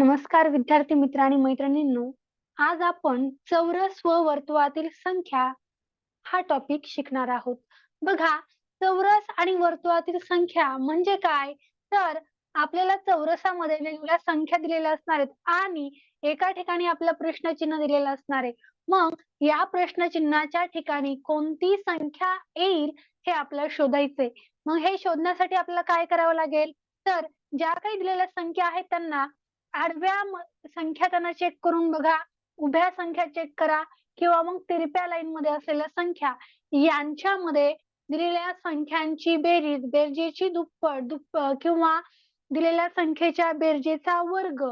नमस्कार विद्यार्थी मित्र आणि मैत्रिणींनो आज आपण चौरस व वर्तुळातील संख्या हा टॉपिक शिकणार आहोत. बघा चौरस आणि वर्तुळातील संख्या म्हणजे काय? तर आपल्याला चौरसामध्ये वेगवेगळ्या संख्या दिलेल्या असणार आहेत आणि एका ठिकाणी आपलं प्रश्नचिन्ह दिलेलं असणार आहे. मग या प्रश्नचिन्हाच्या ठिकाणी कोणती संख्या येईल हे आपल्याला शोधायचंय. मग हे शोधण्यासाठी आपल्याला काय करावं लागेल? तर ज्या काही दिलेल्या संख्या आहेत त्यांना आडव्या संख्या त्यांना चेक करून बघा. उभ्या संख्या चेक करा. किंवा मग तिरप्या लाईन मध्ये असलेल्या संख्या यांच्यामध्ये दिलेल्या संख्यांची बेरीज बेरजेची दुप्पट दुप्प किंवा दिलेल्या संख्येच्या बेरजेचा वर्ग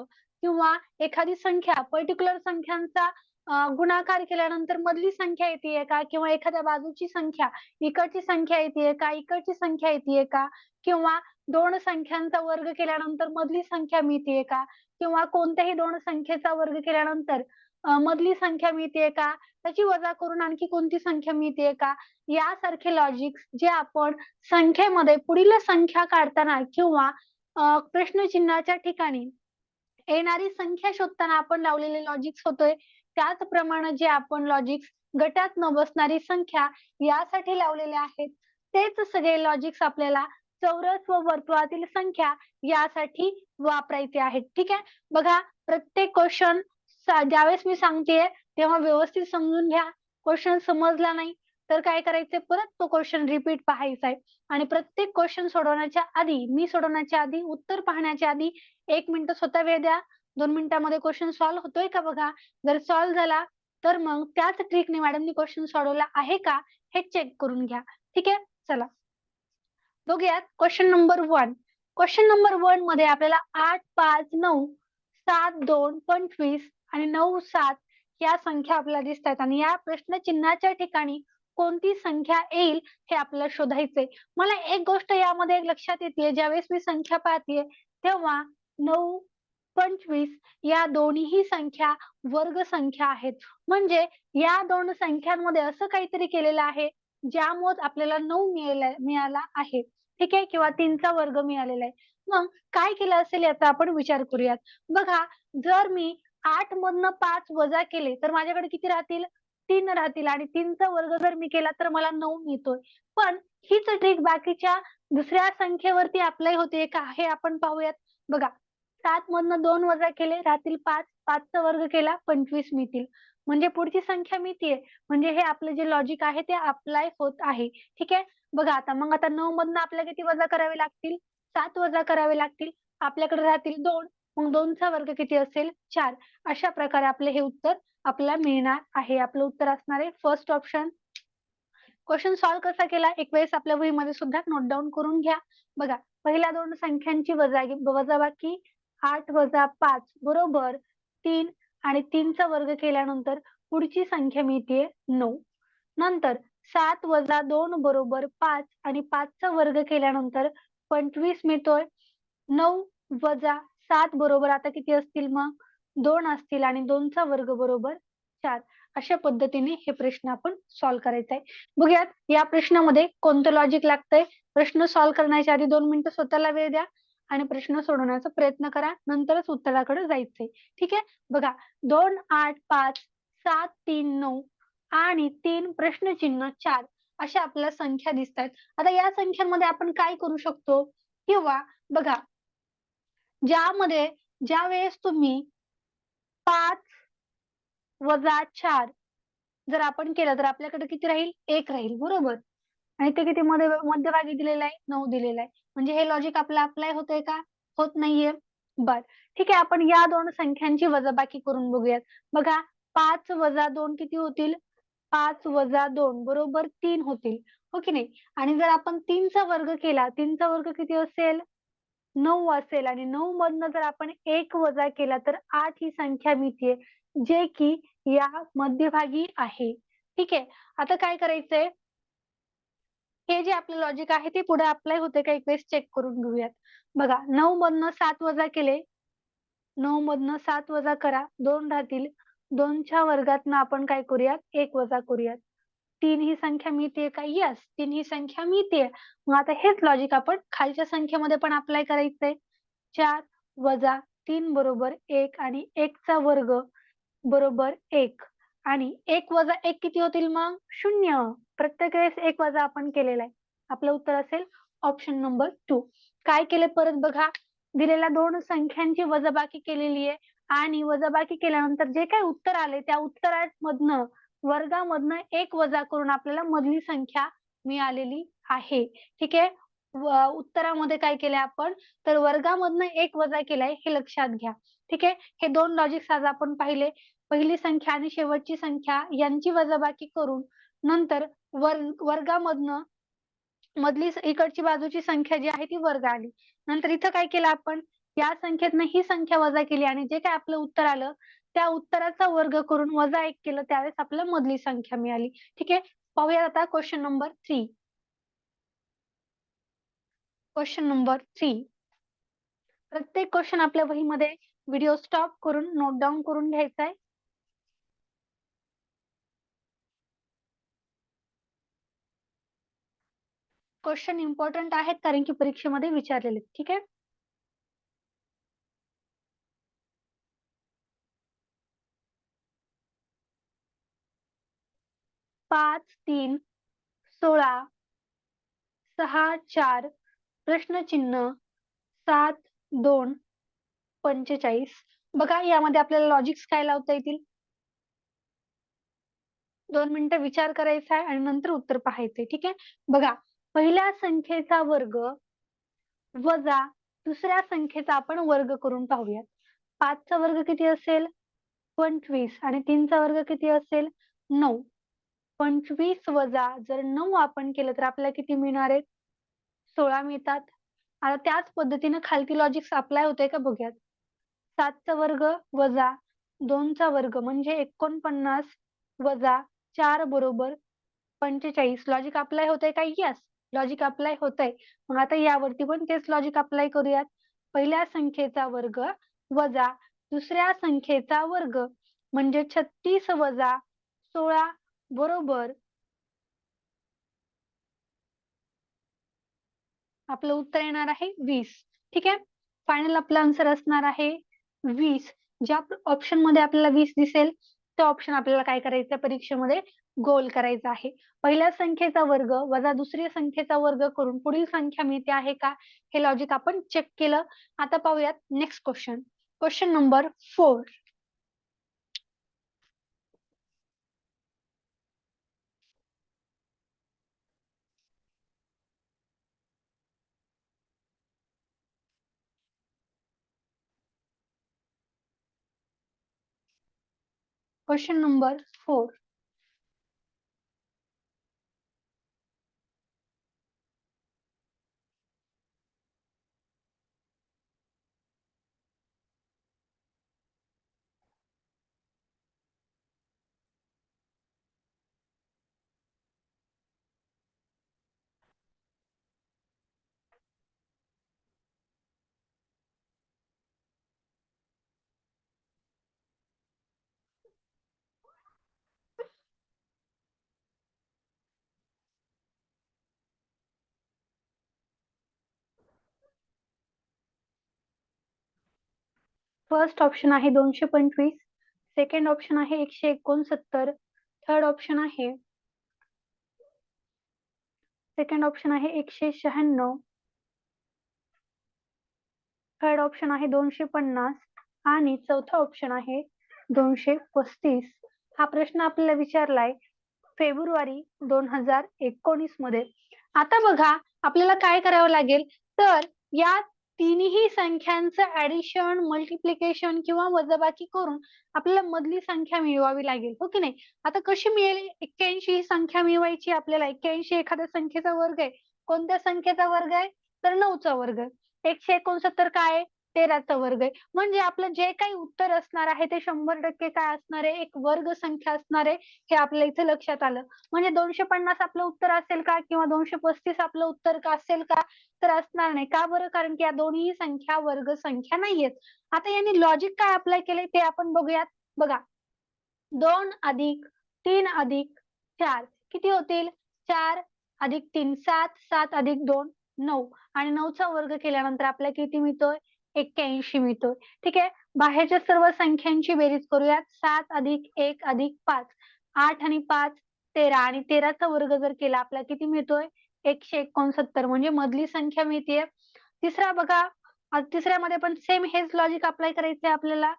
किंवा एखादी संख्या पर्टिक्युलर संख्यांचा गुणाकार केल्यानंतर मधली संख्या येते का? किंवा एखाद्या बाजूची संख्या इकडची संख्या येते का? इकडची संख्या येते का? किंवा दोन संख्यांचा वर्ग केल्यानंतर मधली संख्या मिळते का? किंवा कोणत्याही दोन संख्येचा वर्ग केल्यानंतर मधली संख्या मिळते का? त्याची वजा करून आणखी कोणती संख्या मिळते का? यासारखे लॉजिक्स जे आपण संख्येमध्ये पुढील संख्या काढताना किंवा प्रश्नचिन्हाच्या ठिकाणी येणारी संख्या शोधताना आपण लावलेले लॉजिक्स होतोय. त्याचप्रमाणे जे आपण लॉजिक्स गटात न बसणारी संख्या यासाठी लावलेले आहेत तेच सगळे लॉजिक्स आपल्याला चौरस व वर्तुळातील संख्या यासाठी वापरायचे आहेत. ठीक आहे? बघा प्रत्येक क्वेश्चन ज्यावेळेस मी सांगतेय तेव्हा व्यवस्थित समजून घ्या. क्वेश्चन समजला नाही तर काय करायचंय परत तो क्वेश्चन रिपीट पाहायचा आहे. आणि प्रत्येक क्वेश्चन सोडवण्याच्या आधी मी सोडवण्याच्या आधी उत्तर पाहण्याच्या आधी एक मिनिट स्वतः वेळ द्या. दोन मिनिटांमध्ये क्वेश्चन सॉल्व्ह होतोय का बघा? जर सॉल्व्ह झाला तर मग त्याच ट्रिकने मॅडमनी क्वेश्चन सोडवला आहे का? हे चेक करून घ्या. ठीक आहे? चला. बघूयात. Question number one question number वनमध्ये आपल्याला आठ पाच नऊ सात दोन पंचवीस आणि नऊ सात या संख्या आपल्याला दिसत आहेत आणि या प्रश्न चिन्हाच्या ठिकाणी कोणती संख्या येईल हे आपल्याला शोधायचंय. मला एक गोष्ट यामध्ये लक्षात येते ज्यावेळेस मी संख्या पाहते तेव्हा नऊ पंचवीस या दोन्ही संख्या वर्ग संख्या आहेत. म्हणजे या दोन संख्यांमध्ये असं काहीतरी केलेलं आहे ज्यामुळे आपल्याला नऊ मिळाला आहे. ठीक आहे? किंवा तीनचा वर्ग मिळालेला आहे. मग काय केलं असेल याचा आपण विचार करूयात. बघा जर मी आठ मधनं पाच वजा केले तर माझ्याकडे किती राहतील? तीन राहतील. आणि तीनचा वर्ग जर मी केला तर मला नऊ मिळतोय. पण हीच ट्रिक बाकीच्या दुसऱ्या संख्येवरती अप्लाय होते का? हे आपण पाहूयात. बघा सात मधनं दोन वजा केले राहतील पाच. पाचचा वर्ग केला पंचवीस मिळतील. म्हणजे पुढची संख्या मिळतीये म्हणजे हे आपलं जे लॉजिक आहे ते अप्लाय होत आहे. ठीक आहे? बघा आता मग आता नऊ मधनं आपल्याला किती वजा करावे लागतील? सात वजा करावे लागतील. आपल्याकडे राहतील दोन. मग दोनचा वर्ग किती असेल? चार. अशा प्रकारे आपले हे उत्तर आपल्याला मिळणार आहे. आपलं उत्तर असणार आहे फर्स्ट ऑप्शन क्वेश्चन सॉल्व्ह कसा केला? एक वेळेस आपल्या वहीमध्ये सुद्धा नोट डाऊन करून घ्या. बघा पहिल्या दोन संख्यांची वजा वजाबाकी आठ वजा पाच. बरोबर? तीन. आणि तीनचा वर्ग केल्यानंतर पुढची संख्या मिळते नऊ. नंतर सात वजा दोन बरोबर पाच आणि पाचचा वर्ग केल्यानंतर पंचवीस मिळतोय. नऊ वजा सात बरोबर आता किती असतील मग? दोन असतील आणि दोनचा वर्ग बरोबर चार. अशा पद्धतीने हे प्रश्न आपण सॉल्व्ह करायचा आहे. बघूयात या प्रश्नामध्ये कोणतं लॉजिक लागतंय? प्रश्न सॉल्व्ह करण्याच्या आधी दोन मिनिटं स्वतःला वेळ द्या. आणि प्रश्न सोडवण्याचा प्रयत्न करा. नंतरच उत्तराकडे जायचंय. ठीक आहे? बघा दोन आठ पाच सात तीन नऊ आणि तीन प्रश्नचिन्ह चार अशा आपल्याला संख्या दिसत आहेत आता या संख्यांमध्ये आपण काय करू शकतो? किंवा बघा ज्यामध्ये ज्या वेळेस तुम्ही पाच वजा चार जर आपण केलं तर आपल्याकडे किती राहील? एक राहील. बरोबर? आणि ते किती मध्ये मध्यभागी दिलेलं आहे? नऊ दिलेलं आहे. म्हणजे हे लॉजिक आपलं अप्लाय होतंय का? होत नाहीये. बर. ठीक आहे आपण या दोन संख्यांची वजाबाकी करून बघूयात. बघा पाच वजा दोन किती होतील? पाच वजा दोन बरोबर तीन होतील. हो की नाही? आणि जर आपण तीनचा वर्ग केला तीनचा वर्ग किती असेल? नऊ असेल. आणि नऊ मधनं जर आपण एक वजा केला तर आठ ही संख्या मिळते जे की या मध्यभागी आहे. ठीक आहे? आता काय करायचंय? हे जे आपलं लॉजिक आहे ते पुढे अप्लाय होते का? एक वेळेस चेक करून घेऊयात. बघा नऊ मधनं सात वजा केले. नऊ मधनं सात वजा करा. दोन राहतील. दोनच्या वर्गातनं आपण काय करूयात? एक वजा करूयात. तीन ही संख्या मिळते का? यस तीन ही संख्या मिळते मग आता हेच लॉजिक आपण खालच्या संख्येमध्ये पण अप्लाय करायचंय. चार वजा तीन बरोबर एक आणि एकचा वर्ग बरोबर एक. आणि एक वजा एक किती होतील मग? शून्य. प्रत्येक वेळेस एक वजा आपण केलेला आहे. आपलं उत्तर असेल ऑप्शन नंबर टू काय केले परत बघा? दिलेल्या दोन संख्यांची वजाबाकी केलेली आहे. आणि वजाबाकी केल्यानंतर जे काय उत्तर आले त्या उत्तरामधनं वर्गामधनं एक वजा करून आपल्याला मधली संख्या मिळालेली आहे. ठीक आहे? उत्तरामध्ये काय केलंय आपण? तर वर्गामधनं एक वजा केलाय हे लक्षात घ्या. ठीक आहे? हे दोन लॉजिक्स आज आपण पाहिले. पहिली संख्या आणि शेवटची संख्या यांची वजाबाकी करून नंतर वर्ग वर्गामधनं मधली इकडची बाजूची संख्या जी आहे ती वर्ग आली. नंतर इथं काय केलं आपण? या संख्येतनं ही संख्या वजा केली आणि जे काय आपलं उत्तर आलं त्या उत्तराचा वर्ग करून वजा एक केलं त्यावेळेस आपल्याला मधली संख्या मिळाली. ठीक आहे? पाहूया आता question number three question number three प्रत्येक क्वेश्चन आपल्या वहीमध्ये व्हिडिओ स्टॉप करून नोट डाऊन करून घ्यायचा आहे क्वेश्चन इम्पॉर्टंट आहेत कारण की परीक्षेमध्ये विचारलेले ठीक आहे? पाच तीन सोळा सहा चार प्रश्नचिन्ह सात दोन पंचेचाळीस. बघा यामध्ये आपल्याला लॉजिक्स काय लावता येतील? दोन मिनिटं विचार करायचा आहे आणि नंतर उत्तर पाहायचंय ठीक आहे? बघा पहिल्या संख्येचा वर्ग वजा दुसऱ्या संख्येचा आपण वर्ग करून पाहूयात. पाचचा वर्ग किती असेल? पंचवीस. आणि तीनचा वर्ग किती असेल? नऊ. पंचवीस वजा जर नऊ आपण केलं तर आपल्याला किती मिळणार आहेत? सोळा मिळतात. आता त्याच पद्धतीने खालती लॉजिक्स अप्लाय होते का बघूयात. सातचा वर्ग वजा दोनचा वर्ग म्हणजे एकोणपन्नास वजा चार बरोबर पंचेचाळीस. लॉजिक अप्लाय होतंय का? यस लॉजिक अप्लाय होतंय. मग आता यावरती पण तेच लॉजिक अप्लाय करूयात. पहिल्या संख्येचा वर्ग वजा दुसऱ्या संख्येचा वर्ग म्हणजे छत्तीस वजा सोळा बरोबर आपलं उत्तर येणार आहे वीस. ठीक आहे? फायनल आपला आन्सर असणार आहे वीस. ज्या ऑप्शनमध्ये आपल्याला वीस दिसेल तो ऑप्शन आपल्याला काय करायचं परीक्षेमध्ये गोल करायचा आहे. पहिल्या संख्येचा वर्ग वजा दुसऱ्या संख्येचा वर्ग करून पुढील संख्या मिळते आहे का? हे लॉजिक आपण चेक केलं. आता पाहूयात next question question number four Question number four. First option आहे दोनशे पंचवीस. सेकंड ऑप्शन आहे एकशे एकोणसत्तर. थर्ड ऑप्शन आहे सेकंड ऑप्शन आहे एकशे शहाण्णव. थर्ड ऑप्शन आहे दोनशे पन्नास. आणि चौथा ऑप्शन आहे दोनशे पस्तीस. हा प्रश्न आपल्याला विचारलाय फेब्रुवारी दोन हजार एकोणीसमध्ये. आता बघा आपल्याला काय करावं लागेल? तर या तिन्ही संख्यांचं ऍडिशन मल्टिप्लिकेशन किंवा वजाबाकी करून आपल्याला मधली संख्या मिळवावी लागेल. हो की नाही? आता कशी मिळेल? एक्क्याऐंशी ही संख्या मिळवायची आपल्याला. एक्क्याऐंशी एखाद्या संख्येचा वर्ग आहे. कोणत्या संख्येचा वर्ग आहे? तर नऊचा वर्ग. एकशे एकोणसत्तर काय आहे? तेराचा वर्ग आहे. म्हणजे आपलं जे काही उत्तर असणार आहे ते शंभर टक्के काय असणार आहे? एक वर्ग संख्या असणार आहे हे आपल्या इथे लक्षात आलं. म्हणजे दोनशे पन्नास आपलं उत्तर असेल का? किंवा दोनशे पस्तीस आपलं उत्तर का असेल का? तर असणार नाही. का बरं? कारण की या दोन्ही संख्या वर्ग संख्या नाहीयेत. आता यांनी लॉजिक काय अप्लाय केले ते आपण बघूयात. बघा. दोन अधिक तीन अधिक चार. किती होतील? चार अधिक तीन सात. सात अधिक दोन नऊ. आणि नऊचा वर्ग केल्यानंतर आपल्याला किती मिळतोय? एक्क्याऐंशी मिळतोय. ठीक आहे? बाहेरच्या सर्व संख्यांची बेरीज करूयात. सात अधिक एक अधिक पाच. आठ आणि पाच तेरा. आणि तेराचा वर्ग जर केला आपल्याला किती मिळतोय? एकशे एकोणसत्तर. म्हणजे मधली संख्या मिळतीये. तिसरा बघा. तिसऱ्यामध्ये पण सेम हेच लॉजिक अप्लाय करायचंय आपल्याला.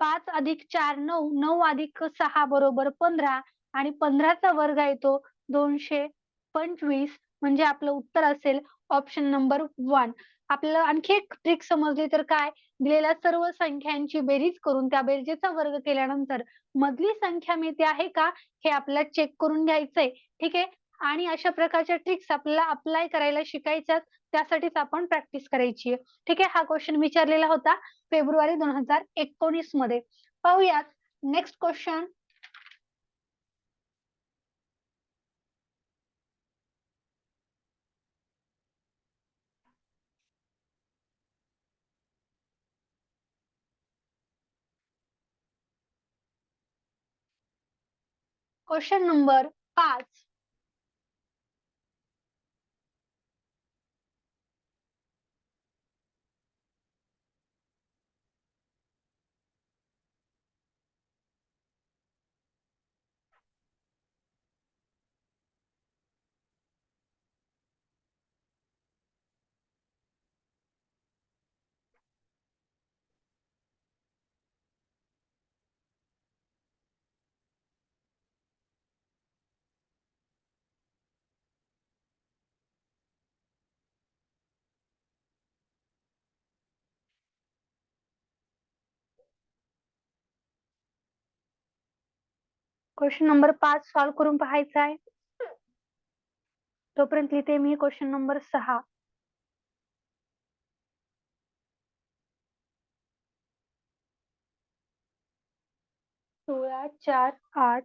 पाच अधिक चार नऊ. नऊ अधिक सहा बरोबर पंधरा. आणि पंधराचा वर्ग आहे तो दोनशे पंचवीस. म्हणजे आपलं उत्तर असेल ऑप्शन नंबर वन आपल्याला आणखी एक ट्रिक समजली तर काय? दिलेल्या सर्व संख्यांची बेरीज करून त्या बेरजेचा वर्ग केल्यानंतर मधली संख्या मिळते आहे का? हे आपल्याला चेक करून घ्यायचंय. ठीक आहे? आणि अशा प्रकारच्या ट्रिक्स आपल्याला अप्लाय करायला शिकायच्यात त्यासाठीच आपण प्रॅक्टिस करायची आहे. ठीक आहे? हा क्वेश्चन विचारलेला होता फेब्रुवारी दोन हजार एकोणीसमध्ये पाहूयात. नेक्स्ट क्वेश्चन क्वेश्चन नंबर पाच. क्वेश्चन नंबर पाच सॉल्व्ह करून पाहायचा आहे. तोपर्यंत लिहिते मी क्वेश्चन नंबर सहा. सोळा, चार, आठ,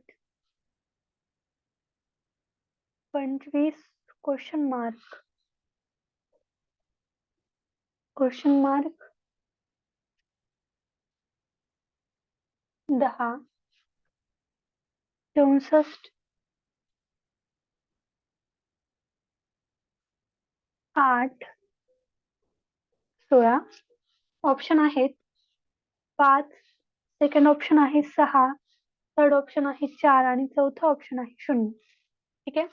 पंचवीस क्वेश्चन मार्क क्वेश्चन मार्क दहा. चौसष्ट आठ. सोळा. ऑप्शन आहेत पाच. सेकंड ऑप्शन आहे सहा. थर्ड ऑप्शन आहे चार आणि चौथा ऑप्शन आहे शून्य. ठीक आहे?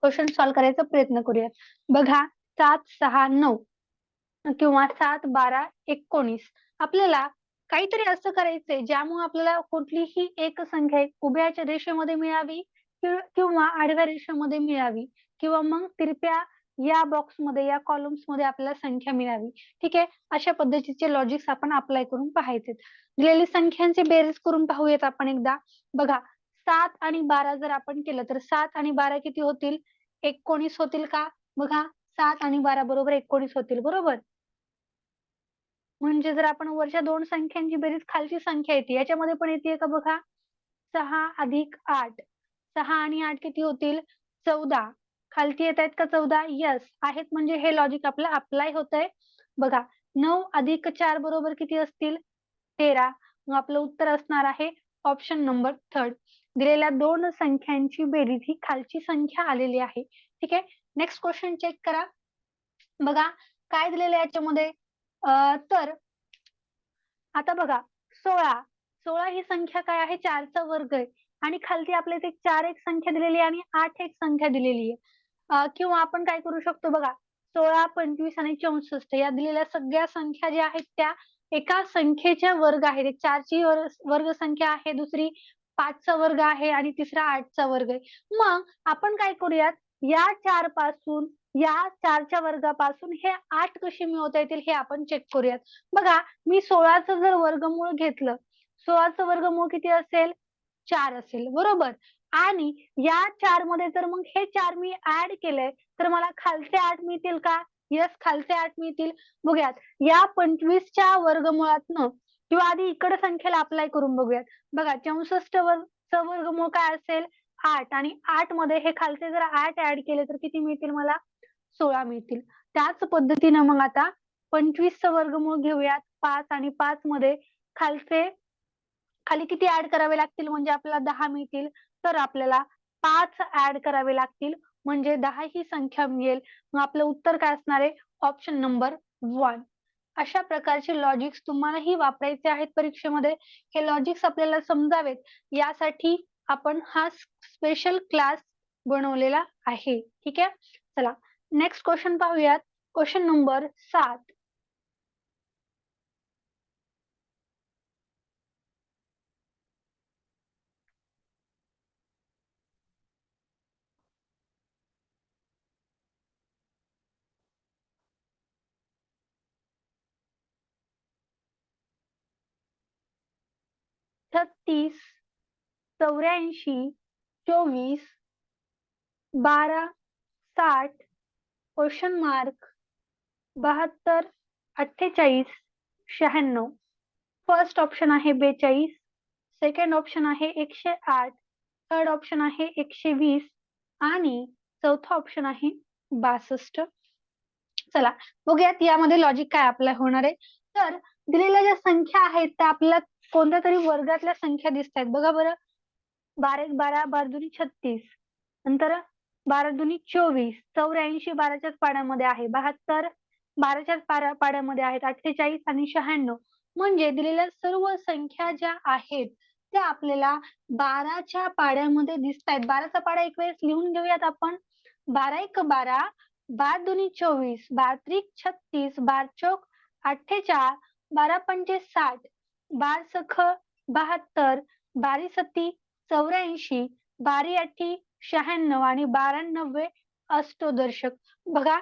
क्वेश्चन सॉल्व्ह करायचा प्रयत्न करूयात. बघा सात सहा नऊ किंवा सात बारा एकोणीस. आपल्याला काहीतरी असं करायचंय ज्यामुळे आपल्याला कुठलीही एक संख्या उभ्याच्या रेषेमध्ये मिळावी किंवा आडव्या रेषेमध्ये मिळावी किंवा मग तिरप्या या बॉक्समध्ये या कॉलम्समध्ये आपल्याला संख्या मिळावी. ठीक आहे? अशा पद्धतीचे लॉजिक्स आपण अप्लाय करून पाहायचे दिलेली संख्यांचे बेरीज करून पाहूयात आपण एकदा. बघा सात आणि बारा जर आपण केलं तर सात आणि बारा किती होतील? एकोणीस होतील का? बघा सात आणि बारा बरोबर एकोणीस होतील बरोबर? म्हणजे जर आपण वरच्या दोन संख्यांची बेरीज खालची संख्या येते याच्यामध्ये पण येते का बघा? सहा अधिक आठ. सहा आणि आठ किती होतील? चौदा. खालती येत आहेत का चौदा? यस आहेत म्हणजे हे लॉजिक आपलं अप्लाय होत आहे बघा नऊ अधिक चार बरोबर किती असतील? तेरा. मग आपलं उत्तर असणार आहे ऑप्शन नंबर थर्ड दिलेल्या दोन संख्यांची बेरीज ही खालची संख्या आलेली आहे. ठीक आहे? नेक्स्ट क्वेश्चन चेक करा. बघा काय दिलेलं याच्यामध्ये? तर आता बघा सोळा सोळा ही संख्या काय आहे? चारचा वर्ग आहे. आणि खालती आपल्या इथे चार एक संख्या दिलेली आहे आणि आठ एक संख्या दिलेली आहे. किंवा आपण काय करू शकतो बघा सोळा पंचवीस आणि चौसष्ट या दिलेल्या सगळ्या संख्या ज्या आहेत त्या एका संख्येच्या वर्ग आहेत. एक चारची वर्ग संख्या आहे दुसरी पाचचा वर्ग आहे आणि तिसरा आठचा वर्ग आहे. मग आपण काय करूयात? या चारपासून या चारच्या वर्गापासून हे आठ कसे मिळवता येतील हे आपण चेक करूयात. बघा मी सोळाचं जर वर्गमूळ घेतलं सोळाचं वर्गमूळ किती असेल? चार असेल. बरोबर? आणि या चारमध्ये जर मग हे चार मी ऍड केलंय तर मला खालचे आठ मिळतील का? यस खालचे आठ मिळतील. बघूयात. या पंचवीसच्या वर्गमुळातनं किंवा आधी इकडे संख्येला अप्लाय करून बघूयात. बघा चौसष्ट वर्गमूळ काय असेल? आठ. आणि आठमध्ये हे खालचे जर आठ ऍड केले तर किती मिळतील मला? सोळा मिळतील. त्याच पद्धतीनं मग आता पंचवीसचं वर्गमूळ घेऊयात. पाच आणि पाच मध्ये खालचे खाली किती ऍड करावे लागतील? म्हणजे आपल्याला दहा मिळतील. तर आपल्याला पाच ऍड करावे लागतील. म्हणजे दहा ही संख्या मिळेल. मग आपलं उत्तर काय असणार आहे? ऑप्शन नंबर वन अशा प्रकारचे लॉजिक्स तुम्हालाही वापरायचे आहेत परीक्षेमध्ये. हे लॉजिक्स आपल्याला समजावेत. यासाठी आपण हा स्पेशल क्लास बनवलेला आहे. ठीक आहे? चला. नेक्स्ट क्वेश्चन पाहूयात. क्वेश्चन नंबर सात. छत्तीस चौऱ्याऐंशी चोवीस बारा साठ क्वेश्चन मार्क बहात्तर अठ्ठेचाळीस शहाण्णव. फर्स्ट ऑप्शन आहे बेचाळीस. सेकंड ऑप्शन आहे एकशे आठ. थर्ड ऑप्शन आहे एकशे वीस. आणि चौथा ऑप्शन आहे बासष्ट. चला बघूयात यामध्ये लॉजिक काय अप्लाय होणार आहे. तर दिलेल्या ज्या संख्या आहेत त्या आपल्याला कोणत्या तरी वर्गातल्या संख्या दिसत आहेत. बघा बरं. बारा एक बारा बारा छत्तीस. नंतर बारा दुनी चोवीस चौऱ्याऐंशी बाराच्याच पाड्यामध्ये आहे. बहात्तर बाराच्याच पाड्या पाड्यामध्ये आहेत. अठ्ठेचाळीस आणि शहाण्णव. म्हणजे दिलेल्या सर्व संख्या ज्या आहेत त्या आपल्याला बाराच्या पाड्यामध्ये दिसत आहेत बाराचा पाडा एक वेळेस लिहून घेऊयात आपण. बारा एक बारा बार दोन्ही चोवीस बार त्रिक छत्तीस बार चौक अठ्ठेचाळ बारा पंचे साठ बार सख बहात्तर बारी सत्ती चौऱ्याऐंशी बारी अठी शहाण्णव आणि बाराण्णवे अष्टदर्शक बघा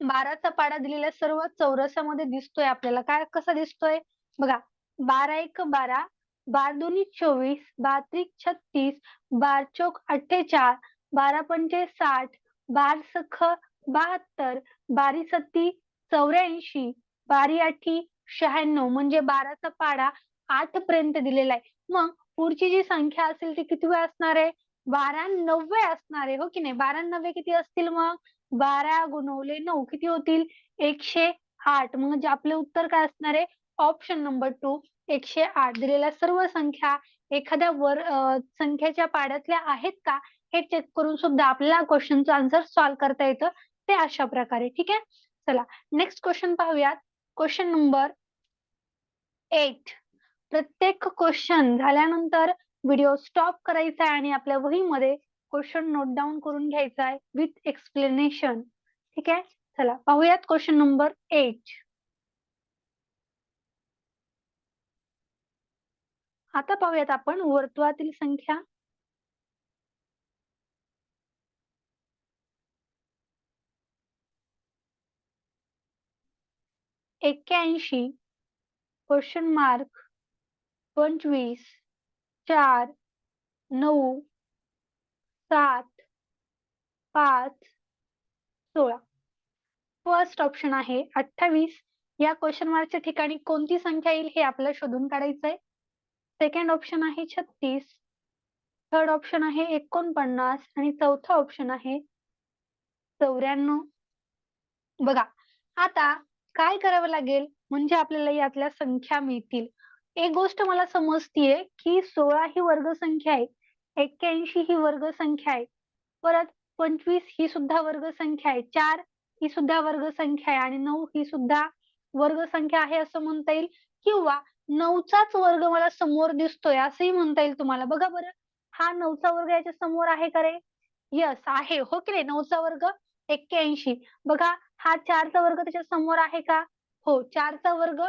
बाराचा पाडा दिलेल्या सर्व चौरसामध्ये दिसतोय आपल्याला. काय कसा दिसतोय? बघा बारा एक बारा बार दोन्ही चोवीस बार त्रिक छत्तीस बार चौक अठ्ठेचाळ बारा पंचे साठ बार सख बहात्तर बारी सत्ती चौऱ्याऐंशी बारी आठी शहाण्णव. म्हणजे बाराचा पाडा आठ पर्यंत दिलेला आहे. मग पुढची जी संख्या असेल ती किती वेळ असणार आहे? बारा नव्वे हो की नाही? बारा किती असतील मग? बारा गुणवले नऊ किती होतील? एकशे आठ. म्हणजे आपले उत्तर काय असणार आहे? ऑप्शन नंबर टू एकशे आठ. दिलेल्या सर्व संख्या एखाद्या वर संख्येच्या पाड्यातल्या आहेत का? हे चेक करून सुद्धा आपल्याला क्वेश्चनचं आन्सर सॉल्व्ह करता येतं. ते अशा प्रकारे ठीक आहे? चला नेक्स्ट क्वेश्चन पाहूयात. क्वेश्चन नंबर एट प्रत्येक क्वेश्चन झाल्यानंतर व्हिडिओ स्टॉप करायचा आहे आणि आपल्या वहीमध्ये क्वेश्चन नोट डाऊन करून घ्यायचा आहे विथ एक्सप्लेनेशन. ठीक आहे? चला पाहूयात क्वेश्चन नंबर एट. आता पाहूयात आपण वर्तुळातील संख्या. एक्क्याऐंशी क्वेश्चन मार्क पंचवीस चार नऊ सात पाच सोळा. फर्स्ट ऑप्शन आहे अठ्ठावीस. या क्वेश्चन मार्कच्या ठिकाणी कोणती संख्या येईल हे आपल्याला शोधून काढायचं आहे सेकंड ऑप्शन आहे छत्तीस. थर्ड ऑप्शन आहे एकोणपन्नास. आणि चौथा ऑप्शन आहे चौऱ्याण्णव. बघा आता काय करावं लागेल? म्हणजे आपल्याला यातल्या संख्या मिळतील. एक गोष्ट मला समजतीये की सोळा ही वर्गसंख्या आहे एक्क्याऐंशी ही वर्गसंख्या आहे परत पंचवीस ही सुद्धा वर्गसंख्या आहे चार ही सुद्धा वर्गसंख्या आहे आणि नऊ ही सुद्धा वर्गसंख्या आहे असं म्हणता येईल किंवा नऊचाच वर्ग मला समोर दिसतोय असंही म्हणता येईल तुम्हाला. बघा बरं हा नऊचा वर्ग याच्या समोर आहे का रे? यस आहे. हो की नाही? नऊचा वर्ग एक्क्याऐंशी. बघा हा चारचा वर्ग त्याच्यासमोर आहे का? हो चारचा वर्ग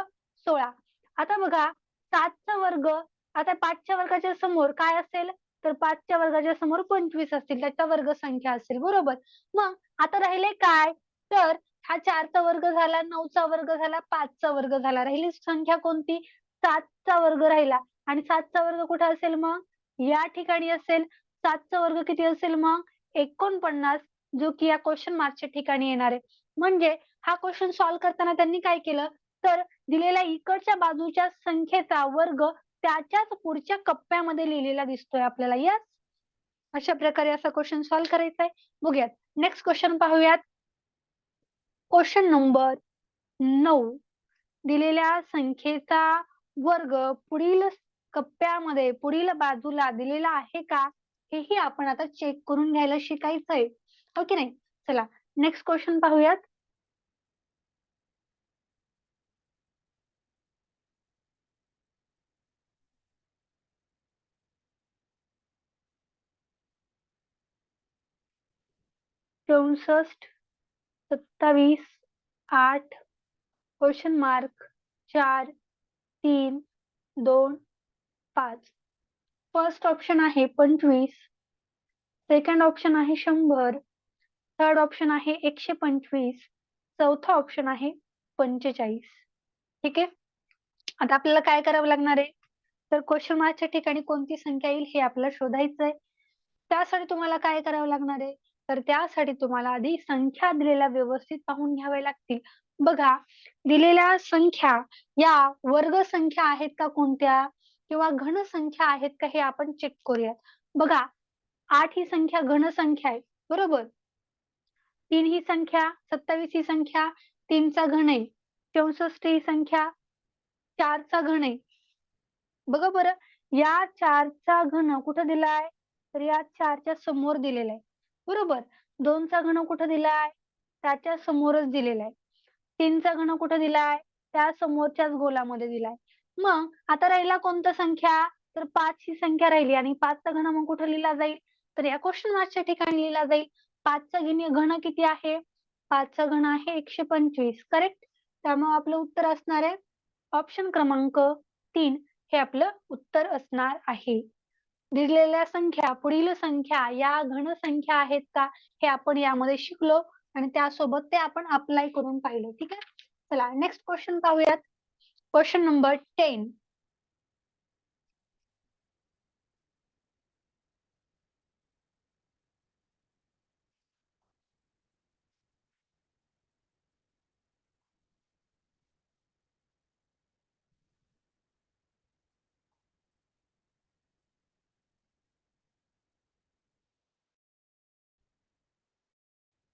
सोळा. आता बघा सातचा वर्ग. आता पाचच्या वर्गाच्या समोर काय असेल? तर पाचच्या वर्गाच्या समोर पंचवीस असतील. त्याचा वर्ग संख्या असेल. बरोबर? मग आता राहिले काय? तर हा चारचा वर्ग झाला नऊचा वर्ग झाला पाचचा वर्ग झाला. राहिली संख्या कोणती? सातचा वर्ग राहिला. आणि सातचा वर्ग कुठे असेल मग? या ठिकाणी असेल. सातचा वर्ग किती असेल मग? एकोणपन्नास जो की या क्वेश्चन मार्कच्या ठिकाणी येणार आहे. म्हणजे हा क्वेश्चन सॉल्व्ह करताना त्यांनी काय केलं? तर दिलेल्या इकडच्या बाजूच्या संख्येचा वर्ग त्याच्याच पुढच्या कप्प्यामध्ये लिहिलेला दिसतोय आपल्याला. यस अशा प्रकारे असा क्वेश्चन सॉल्व्ह करायचा आहे. बघूयात. नेक्स्ट क्वेश्चन पाहूयात. क्वेश्चन नंबर नऊ. दिलेल्या संख्येचा वर्ग पुढील कप्प्यामध्ये पुढील बाजूला दिलेला आहे का? हेही आपण आता चेक करून घ्यायला शिकायचंय. हो की नाही? चला. नेक्स्ट क्वेश्चन पाहूयात. चौसष्ट सत्तावीस आठ क्वेश्चन मार्क चार तीन दोन पाच. फर्स्ट ऑप्शन आहे पंचवीस सेकंड ऑप्शन आहे शंभर थर्ड ऑप्शन आहे एकशे पंचवीस चौथा ऑप्शन आहे पंचेचाळीस. ठीक आहे? आता आपल्याला काय करावं लागणार आहे? तर क्वेश्चन मार्कच्या ठिकाणी कोणती संख्या येईल हे आपल्याला शोधायचं आहे त्यासाठी तुम्हाला काय करावं लागणार आहे? तर त्यासाठी तुम्हाला आधी संख्या दिलेल्या व्यवस्थित पाहून घ्याव्या लागतील. बघा दिलेल्या संख्या या वर्ग संख्या आहेत का कोणत्या? किंवा घन संख्या आहेत का हे आपण चेक करूयात. बघा आठ ही संख्या घन संख्या आहे बरोबर? तीन ही संख्या सत्तावीस ही संख्या तीनचा घन आहे चौसष्ट ही संख्या चारचा घन आहे. बघा बरं या चारचा घन कुठं दिलाय? तर या चारच्या समोर दिलेला आहे. बरोबर. दोनचा घन कुठं दिलाय? त्याच्या समोरच दिलेला आहे. तीनचा घन कुठं दिलाय? त्या समोरच्याच गोलामध्ये दिलाय. मग आता राहिला कोणता संख्या? तर पाच ही संख्या राहिली आणि पाचचा घन मग कुठं लिहिला जाईल? तर या क्वेश्चन मार्कच्या ठिकाणी लिहिला जाईल. पाचचा घन किती आहे? पाचचा घन आहे एकशे पंचवीस. करेक्ट त्यामुळे आपलं उत्तर असणार आहे. ऑप्शन क्रमांक तीन हे आपलं उत्तर असणार आहे. दिलेल्या संख्या पुढील संख्या या घन संख्या आहेत का हे आपण यामध्ये शिकलो आणि त्यासोबत ते आपण अप्लाय करून पाहिलं. ठीक आहे? चला नेक्स्ट क्वेश्चन पाहूयात. क्वेश्चन नंबर टेन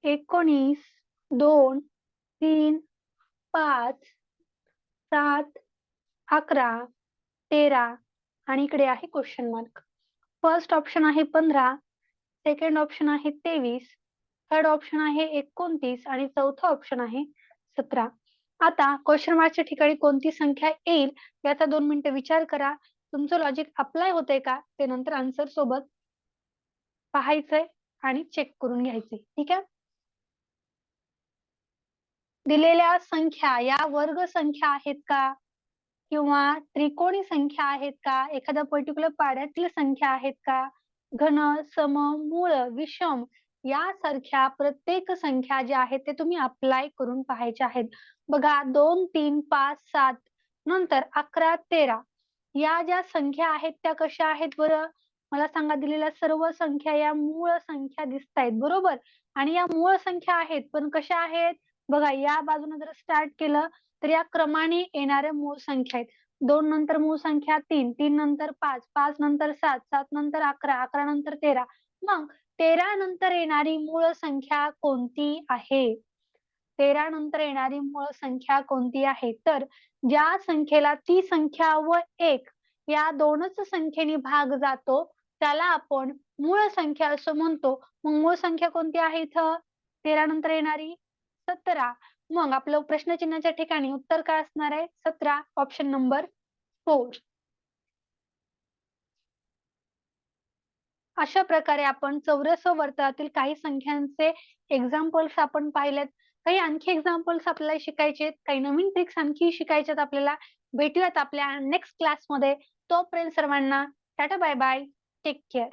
एकोणीस दोन तीन पाच सात अकरा तेरा आणि इकडे आहे क्वेश्चन मार्क फर्स्ट ऑप्शन आहे पंधरा सेकंड ऑप्शन आहे तेवीस थर्ड ऑप्शन आहे एकोणतीस आणि चौथा ऑप्शन आहे सतरा. आता क्वेश्चन मार्कच्या ठिकाणी कोणती संख्या येईल याचा दोन मिनिटं विचार करा. तुमचं लॉजिक अप्लाय होतंय का? ते नंतर आन्सर सोबत पाहायचंय आणि चेक करून घ्यायचंय. ठीक आहे? दिलेल्या संख्या या वर्ग संख्या आहेत का? किंवा त्रिकोणी संख्या आहेत का? एखाद्या पर्टिक्युलर पाड्यातील संख्या आहेत का? घन सम मूळ विषम यासारख्या प्रत्येक संख्या ज्या आहेत ते तुम्ही अप्लाय करून पाहायच्या आहेत. बघा दोन तीन पाच सात नंतर अकरा तेरा. या ज्या संख्या आहेत त्या कशा आहेत बरं? मला सांगा दिलेल्या सर्व संख्या या मूळ संख्या दिसत आहेत बरोबर? आणि या मूळ संख्या आहेत पण कशा आहेत? बघा या बाजूने जर स्टार्ट केलं तर या क्रमाने येणाऱ्या मूळ संख्या आहेत. दोन नंतर मूळ संख्या तीन तीन नंतर पाच पाच नंतर सात सात नंतर अकरा अकरा नंतर तेरा. मग तेरा नंतर येणारी मूळ संख्या कोणती आहे? तेरा नंतर येणारी मूळ संख्या कोणती आहे? तर ज्या संख्येला ती संख्या व एक या दोनच संख्येने भाग जातो त्याला आपण मूळ संख्या असं म्हणतो. मग मूळ संख्या कोणती आहे इथं? तेरा नंतर येणारी सतरा. मग आपलं प्रश्नचिन्हाच्या ठिकाणी उत्तर काय असणार आहे? सतरा. ऑप्शन नंबर फोर अशा प्रकारे आपण चौरस वर्तुळातील काही संख्यांचे एक्झाम्पल्स आपण पाहिलेत. काही आणखी एक्झाम्पल्स आपल्याला शिकायचे काही नवीन ट्रिक्स आणखी शिकायच्यात आपल्याला. भेटूयात आपल्या नेक्स्ट क्लासमध्ये तोपर्यंत सर्वांना tata bye bye take care